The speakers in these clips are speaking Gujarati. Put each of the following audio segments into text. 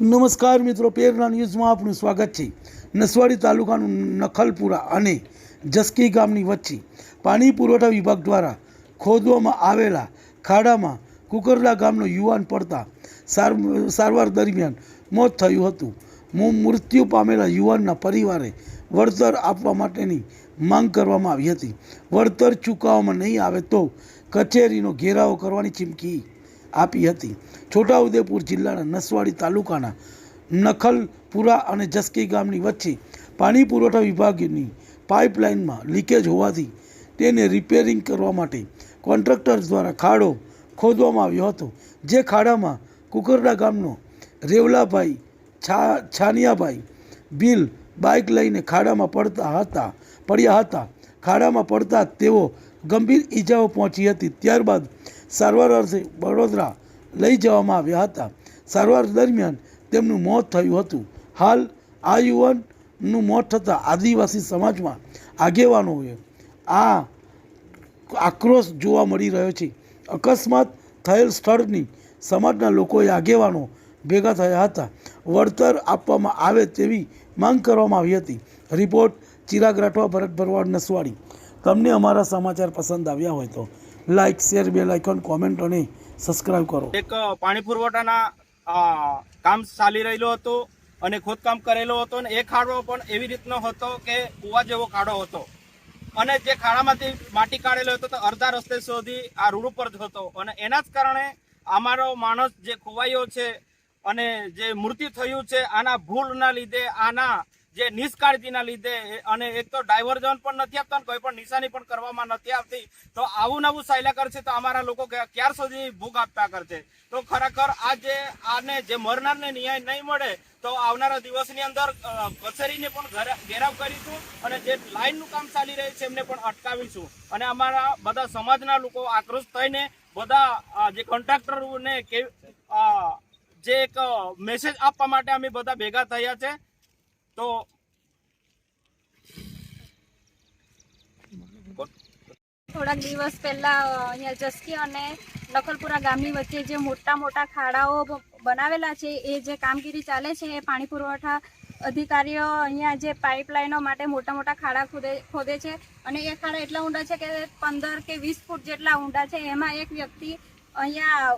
નમસ્કાર મિત્રો, પેરના ન્યૂઝમાં આપનું સ્વાગત છે. નસવાડી તાલુકાનું નખલપુરા અને જસકી ગામની વચ્ચે પાણી પુરવઠા વિભાગ દ્વારા ખોદવામાં આવેલા ખાડામાં કુકરલા ગામનો યુવાન પડતા સાર, સારવાર દરમિયાન મોત થયું હતું. મૃત્યુ પામેલા યુવાનના પરિવારે વળતર આપવા માટેની માંગ કરવામાં આવી હતી. વળતર ચૂકવવામાં નહીં આવે તો કચેરીનો ઘેરાવો કરવાની ચીમકી આપી હતી. છોટાઉદેપુર જિલ્લાના નસવાડી તાલુકાના નખલપુરા અને જસકી ગામની વચ્ચે પાણી પુરવઠા વિભાગની પાઇપલાઇનમાં લીકેજ હોવાથી તેને રિપેરિંગ કરવા માટે કોન્ટ્રાક્ટર્સ દ્વારા ખાડો ખોદવામાં આવ્યો હતો, જે ખાડામાં કુકરડા ગામનો રેવલાભાઈ છા, છાનિયાભાઈ બિલ બાઇક લઈને ખાડામાં પડતા હતા, પડ્યા હતા. ખાડામાં પડતા તેઓ ગંભીર ઈજાઓ પહોંચી હતી. ત્યારબાદ સારવાર અર્થે વડોદરા લઈ જવામાં આવ્યા હતા. સારવાર દરમિયાન તેમનું મોત થયું હતું. હાલ આ યુવાનનું મોત થતાં આદિવાસી સમાજમાં આગેવાનોએ આ આક્રોશ જોવા મળી રહ્યો છે. અકસ્માત થયેલ સ્થળની સમાજના લોકોએ આગેવાનો ભેગા થયા હતા. વળતર આપવામાં આવે તેવી માંગ કરવામાં આવી હતી. રિપોર્ટ ચિરાગ રાઠવા, ભરત ભરવાડ નસવાડી. તમને અમારા સમાચાર પસંદ આવ્યા હોય તો like share bell icon comment અને સબસ્ક્રાઇબ કરો. એક પાણી પુરવઠાના કામ ચાલી રહેલું હતું અને ખોદકામ કરેલો હતો અને એ ખાડો પણ એવી રીતનો હતો કે કુવા જેવો ખાડો હતો. અને જે ખાડામાંથી માટી કાઢેલો હતો તો અડધા રસ્તે સુધી આ રૂડ ઉપર જ હતો. અને એના જ કારણે અમારો માણસ જે ખોવાયો છે અને જે મૃત્યુ થયું છે, આના ભૂલના લીધે આના જે નિષ્કાળજીના લીધે અને એક તો ડાયવર્ઝન પણ નથી આપતા કોઈ પણ નિશાની પણ કરવામાં નથી આવતી. તો આવું નવું સાયલા કરશે તો અમારા લોકો ક્યાર સુધી ભૂખ આપતા કરશે? તો ખરેખર આ જે આને જે મરનારને ન્યાય નહીં મળે, તો આવનારા દિવસની અંદર કચેરીને પણ ઘેરા- ઘેરાવ કરીશું અને જે લાઈનનું કામ ચાલી રહ્યું છે એમને પણ અટકાવીશું. અને અમારા બધા સમાજના લોકો આક્રોશ થઈને બધા જે કોન્ટ્રાક્ટરોને જે એક મેસેજ આપવા માટે અમે બધા ભેગા થયા છે. તો થોડાક દિવસ પહેલા અહીંયા જસકી અને લખલપુરા ગામની વચ્ચે જે મોટા મોટા ખાડાઓ બનાવેલા છે, એ જે કામગીરી ચાલે છે, એ પાણી પુરવઠા અધિકારીઓ અહીંયા જે પાઇપલાઇનો માટે મોટા મોટા ખાડા ખોદે ખોદે છે. અને એ ખાડા એટલા ઊંડા છે કે પંદર કે વીસ ફૂટ જેટલા ઊંડા છે. એમાં એક વ્યક્તિ અહીંયા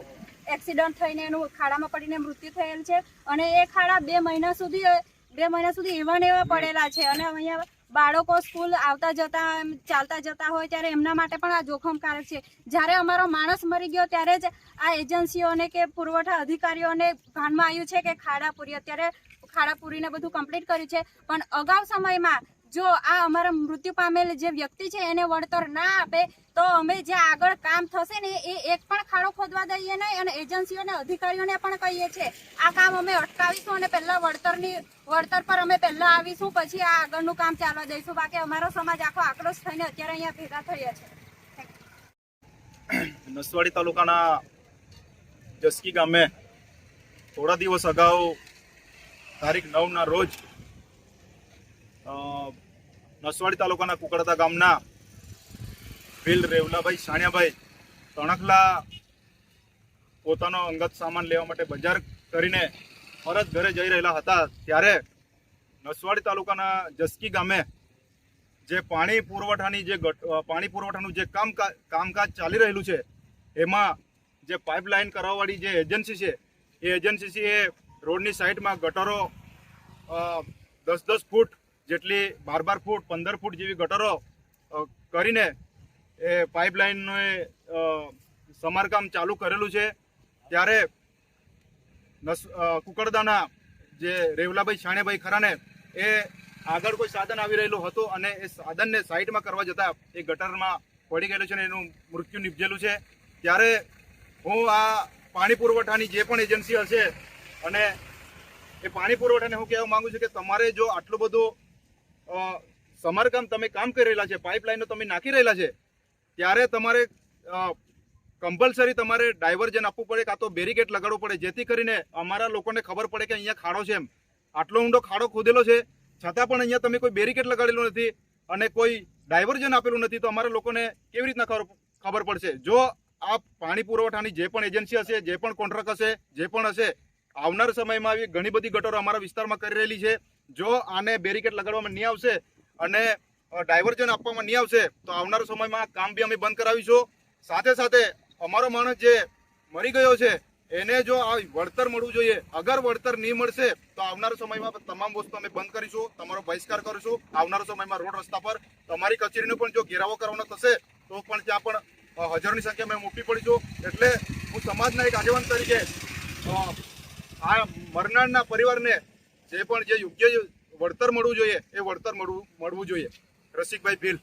એક્સિડન્ટ થઈને એનું ખાડામાં પડીને મૃત્યુ થયેલ છે. અને એ ખાડા બે મહિના સુધી બે મહિના સુધી એવા એવા પડેલા છે. અને અહીંયા બાળકો સ્કૂલ આવતા જતા ચાલતા જતા હોય ત્યારે એમના માટે પણ આ જોખમકારક છે. જ્યારે અમારો માણસ મરી ગયો ત્યારે જ આ એજન્સીઓને કે પુરવઠા અધિકારીઓને ભાનમાં આવ્યું છે કે ખાડા પૂરી, અત્યારે ખાડા પૂરીને બધું કમ્પ્લીટ કર્યું છે. પણ અગાઉ સમયમાં જો આ અમારા મૃત્યુ પામેલ જે વ્યક્તિ છે એને વળતર ના આપે, તો અમે જે આગળ કામ થશે ને એ એક પણ ખાડો ખોદવા દઈએ નહીં અને એજન્સીઓને અધિકારીઓને પણ કહીએ છીએ. આ કામ અમે અટકાવીશું અને પહેલા વળતરની, વળતર પર અમે પહેલા આવીશું, પછી આ આગળનું કામ ચાલવા દઈશું. બાકી અમારો સમાજ આખો આક્રોશ થઈને અત્યારે અહીંયા ભેગા થયા છે. નસવાડી તાલુકાના જસકી ગામે થોડા દિવસ અગાઉ તારીખ નવના રોજ નસવાડી તાલુકાના કુકડતા ગામના ભીલ રેવલાભાઈ સાણિયાભાઈ તણખલા પોતાનો અંગત સામાન લેવા માટે બજાર કરીને પરત ઘરે જઈ રહેલા હતા. ત્યારે નસવાડી તાલુકાના જસકી ગામે જે પાણી પુરવઠાની જે પાણી પુરવઠાનું જે કામ કામકાજ ચાલી રહેલું છે, એમાં જે પાઇપલાઇન કરાવવાળી જે એજન્સી છે, એ એજન્સી છે એ રોડની સાઈડમાં ગટરો દસ દસ ફૂટ જેટલી બાર બાર ફૂટ પંદર ફૂટ જેવી ગટરો કરીને એ પાઇપલાઇનનું એ સમારકામ ચાલુ કરેલું છે. ત્યારે નસ અ, જે રેવલાભાઈ છાણેભાઈ ખરાને એ આગળ કોઈ સાધન આવી રહેલું હતું અને એ સાધનને સાઈડમાં કરવા જતાં એ ગટરમાં પડી ગયેલું છે અને એનું મૃત્યુ નિપજેલું છે. ત્યારે હું આ પાણી પુરવઠાની જે પણ એજન્સી હશે અને એ પાણી પુરવઠાને હું કહેવા માંગુ છું કે તમારે જો આટલું બધું સમારકામ તમે કામ કરી રહેલા છે પાઇપલાઇનો તમે નાખી રહેલા છે, ત્યારે તમારે કમ્પલસરી તમારે ડાયવર્જન આપવું પડે કાં તો બેરીકેટ લગાડવું પડે, જેથી કરીને અમારા લોકોને ખબર પડે કે અહીંયા ખાડો છે એમ. આટલો ઊંડો ખાડો ખોદેલો છે, છતાં પણ અહીંયા તમે કોઈ બેરીકેટ લગાડેલું નથી અને કોઈ ડાયવર્જન આપેલું નથી, તો અમારા લોકોને કેવી રીતના ખબર પડશે? જો આ પાણી પુરવઠાની જે પણ એજન્સી હશે, જે પણ કોન્ટ્રાક્ટ હશે, જે પણ હશે, આવનાર સમયમાં આવી ઘણી બધી ગટરો અમારા વિસ્તારમાં કરી રહેલી છે. જો આને બેરિકેડ લગાડવામાં નહીં આવશે અને ડાયવર્જન આપવામાં નહીં આવશે, તો આવનારા સમયમાં કામ બી અમે બંધ કરાવીશું. સાથે સાથે અમારો માણસ જે મરી ગયો છે, એને જો આ વળતર મળવું જોઈએ. અગર વળતર નહીં મળશે, તો આવનારા સમયમાં તમામ વસ્તુ અમે બંધ કરીશું, તમારો બહિષ્કાર કરીશું. આવનારા સમયમાં રોડ રસ્તા પર તમારી કચેરીનો પણ જો ઘેરાવો કરવાનો થશે, તો પણ ત્યાં પણ હજારોની સંખ્યા અમે મૂકી પડીશું. એટલે હું સમાજના એક આગેવાન તરીકે આ મરનારના પરિવારને જે પણ જે યોગ્ય વળતર મળવું જોઈએ એ વળતર મળવું મળવું જોઈએ. રસિકભાઈ ભીલ.